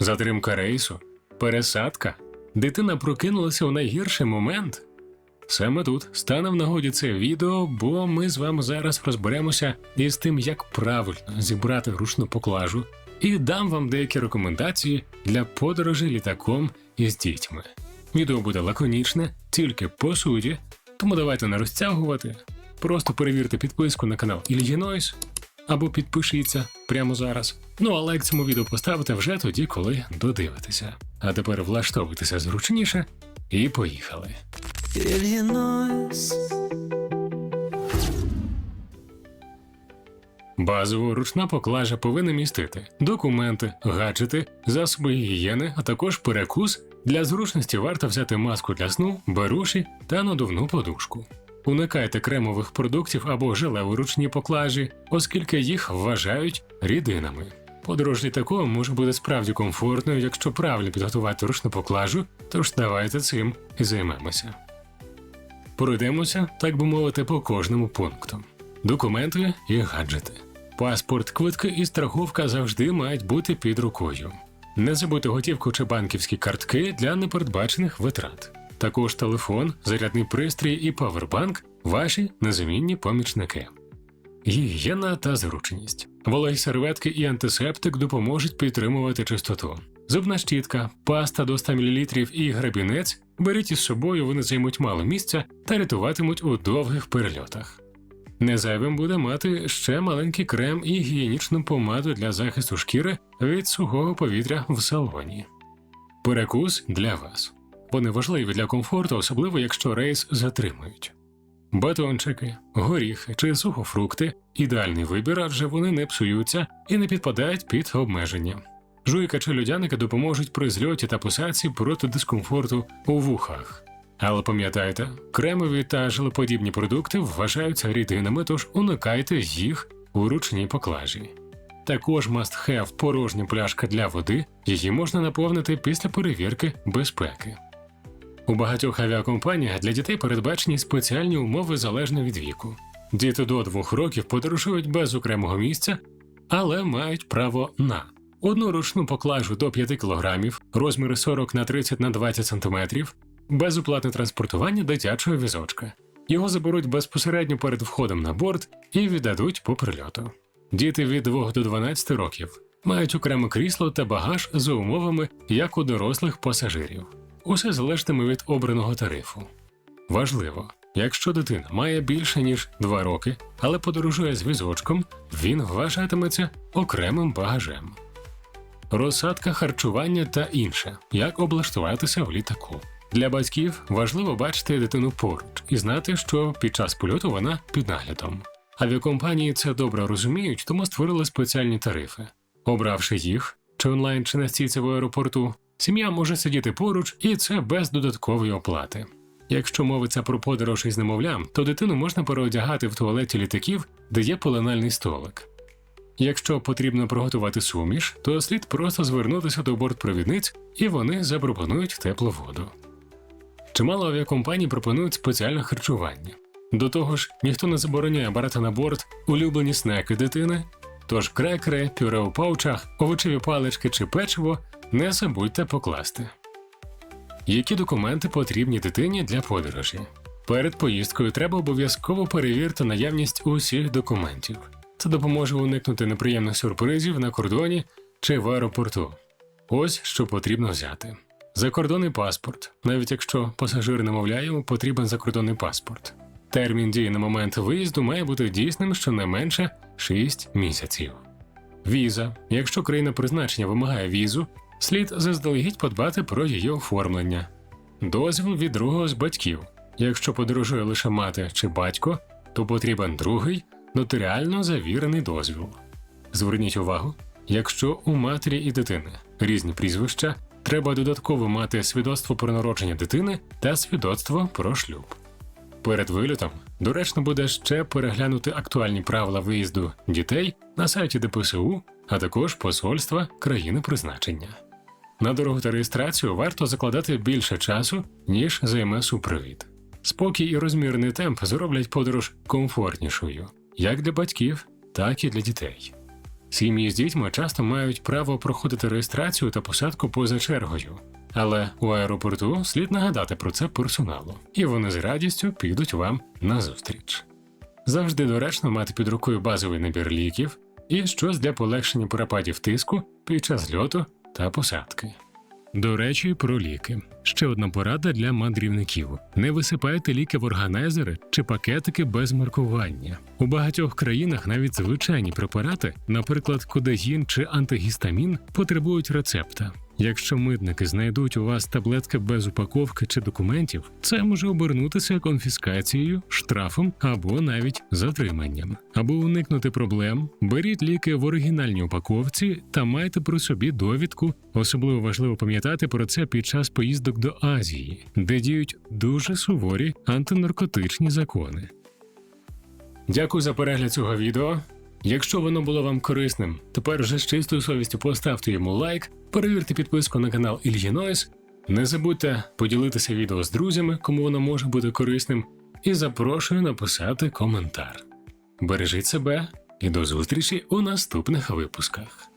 затримка рейсу, пересадка. Дитина прокинулася у найгірший момент. Саме тут стане в нагоді це відео, бо ми з вами зараз розберемося із тим, як правильно зібрати ручну поклажу, і дам вам деякі рекомендації для подорожі літаком із дітьми. Відео буде лаконічне, тільки по суті, тому давайте не розтягувати. Просто перевірте підписку на канал Ільгінойс або підпишіться прямо зараз. Ну а лайк цьому відео поставите вже тоді, коли додивитеся. А тепер влаштовуйтеся зручніше і поїхали. Базово ручна поклажа повинна містити документи, гаджети, засоби гігієни, а також перекус. Для зручності варто взяти маску для сну, беруші та надувну подушку. Уникайте кремових продуктів або желе ручні поклажі, оскільки їх вважають рідинами. Подорож літаком може бути справді комфортною, якщо правильно підготувати ручну поклажу, тож давайте цим і займемося. Пройдемося, так би мовити, по кожному пункту. Документи і гаджети. Паспорт, квитки і страховка завжди мають бути під рукою. Не забудьте готівку чи банківські картки для непередбачених витрат. Також телефон, зарядний пристрій і павербанк ваші незамінні помічники. Гігієна та зручність. Вологі серветки і антисептик допоможуть підтримувати чистоту. Зубна щітка, паста до 100 мл і грабінець беріть із собою, вони займуть мало місця та рятуватимуть у довгих перельотах. Незайвим буде мати ще маленький крем і гігієнічну помаду для захисту шкіри від сухого повітря в салоні. Перекус для вас. Вони важливі для комфорту, особливо якщо рейс затримують. Батончики, горіхи чи сухофрукти ідеальний вибір, адже вони не псуються і не підпадають під обмеження. Жуйка чи людяники допоможуть при зльоті та посадці проти дискомфорту у вухах. Але пам'ятайте, кремові та желеподібні продукти вважаються рідинами, тож уникайте їх у ручній поклажі. Також must have порожня пляшка для води, її можна наповнити після перевірки безпеки. У багатьох авіакомпаніях для дітей передбачені спеціальні умови залежно від віку. Діти до двох років подорожують без окремого місця, але мають право на одну ручну поклажу до 5 кг, розміри 40 на 30 на 20 см, безоплатне транспортування дитячого візочка. Його заберуть безпосередньо перед входом на борт і віддадуть по прильоту. Діти від 2 до 12 років мають окреме крісло та багаж за умовами, як у дорослих пасажирів. Усе залежатиме від обраного тарифу. Важливо, якщо дитина має більше ніж 2 роки, але подорожує з візочком, він вважатиметься окремим багажем. Розсадка харчування та інше, як облаштуватися в літаку. Для батьків важливо бачити дитину поруч і знати, що під час польоту вона під наглядом. Авіакомпанії це добре розуміють, тому створили спеціальні тарифи. Обравши їх, чи онлайн, чи на стійці в аеропорту, сім'я може сидіти поруч, і це без додаткової оплати. Якщо мовиться про подорож із немовлям, то дитину можна переодягати в туалеті літаків, де є поленальний столик. Якщо потрібно приготувати суміш, то слід просто звернутися до бортпровідниць, і вони запропонують теплу воду. Чимало авіакомпаній пропонують спеціальне харчування. До того ж, ніхто не забороняє брати на борт улюблені снеки дитини, тож крекери, пюре у паучах, овочеві палички чи печиво не забудьте покласти. Які документи потрібні дитині для подорожі? Перед поїздкою треба обов'язково перевірити наявність усіх документів. Це допоможе уникнути неприємних сюрпризів на кордоні чи в аеропорту. Ось що потрібно взяти. Закордонний паспорт, навіть якщо пасажир намовляє, йому потрібен закордонний паспорт. Термін дії на момент виїзду має бути дійсним щонайменше 6 місяців. Віза. Якщо країна призначення вимагає візу, слід заздалегідь подбати про її оформлення. Дозвіл від другого з батьків. Якщо подорожує лише мати чи батько, то потрібен другий нотаріально завірений дозвіл. Зверніть увагу, якщо у матері і дитини різні прізвища, треба додатково мати свідоцтво про народження дитини та свідоцтво про шлюб. Перед вильотом доречно буде ще переглянути актуальні правила виїзду дітей на сайті ДПСУ, а також посольства країни призначення. На дорогу та реєстрацію варто закладати більше часу, ніж займе супровід. Спокій і розмірний темп зроблять подорож комфортнішою як для батьків, так і для дітей. Сім'ї з дітьми часто мають право проходити реєстрацію та посадку поза чергою. Але у аеропорту слід нагадати про це персоналу, і вони з радістю підуть вам на зустріч. Завжди доречно мати під рукою базовий набір ліків і щось для полегшення перепадів тиску під час льоту та посадки. До речі, про ліки. Ще одна порада для мандрівників: не висипайте ліки в органайзери чи пакетики без маркування. У багатьох країнах навіть звичайні препарати, наприклад, кодегін чи антигістамін, потребують рецепта. Якщо митники знайдуть у вас таблетки без упаковки чи документів, це може обернутися конфіскацією, штрафом або навіть затриманням. Аби уникнути проблем, беріть ліки в оригінальній упаковці та майте при собі довідку. Особливо важливо пам'ятати про це під час поїздок до Азії, де діють дуже суворі антинаркотичні закони. Дякую за перегляд цього відео. Якщо воно було вам корисним, тепер вже з чистою совістю поставте йому лайк, перевірте підписку на канал Ільї Нойс. Не забудьте поділитися відео з друзями, кому воно може бути корисним, і запрошую написати коментар. Бережіть себе і до зустрічі у наступних випусках.